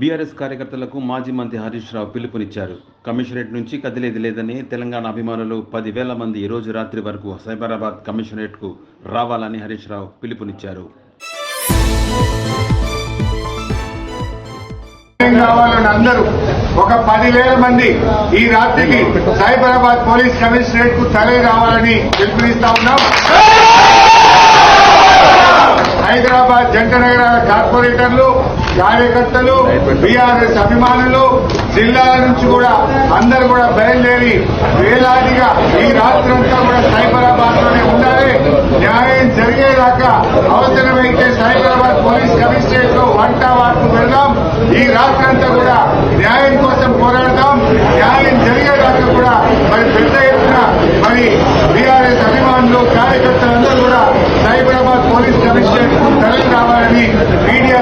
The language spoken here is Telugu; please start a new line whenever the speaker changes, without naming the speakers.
బీఆర్ఎస్ కార్యకర్తలకు మాజీ మంత్రి హరీష్ రావు పిలుపునిచ్చారు. కమిషనరేట్ నుంచి కదిలేది లేదని తెలంగాణ అభిమానులు పదివేల మంది ఈరోజు రోజు రాత్రి వరకు సైబరాబాద్ కమిషనరేట్కు రావాలని హరీష్ రావు పిలుపునిచ్చారు.
అందరూ ఒక పదివేల మంది ఈ రాత్రికి సైబరాబాద్ పోలీస్ కమిషనరేట్కు తరలి రావాలని పిలుపునిస్తా ఉన్నాం. హైదరాబాద్ జంట నగరాల కార్పొరేటర్లు కార్యకర్తలు బీఆర్ఎస్ అభిమానులు జిల్లాల నుంచి కూడా అందరూ కూడా బయలుదేరి వేలాదిగా ఈ రాత్రంతా కూడా సైబరాబాద్లోనే ఉండాలి. న్యాయం జరిగేదాకా అవసరమైతే సైబరాబాద్ పోలీస్ కమిషనరేట్లో వంట వార్పు వెళ్దాం ఈ రాత్రంతా కూడా న్యాయం కోసం పోరాడదాం న్యాయం జరిగేదాకా కూడా మరి పెద్ద ఎత్తున మరి బీఆర్ఎస్ అభిమానులు కార్యకర్తలందరూ కూడా సైబరాబాద్ పోలీస్ కమిషనరేట్కు తరలి రావాలని మీడియా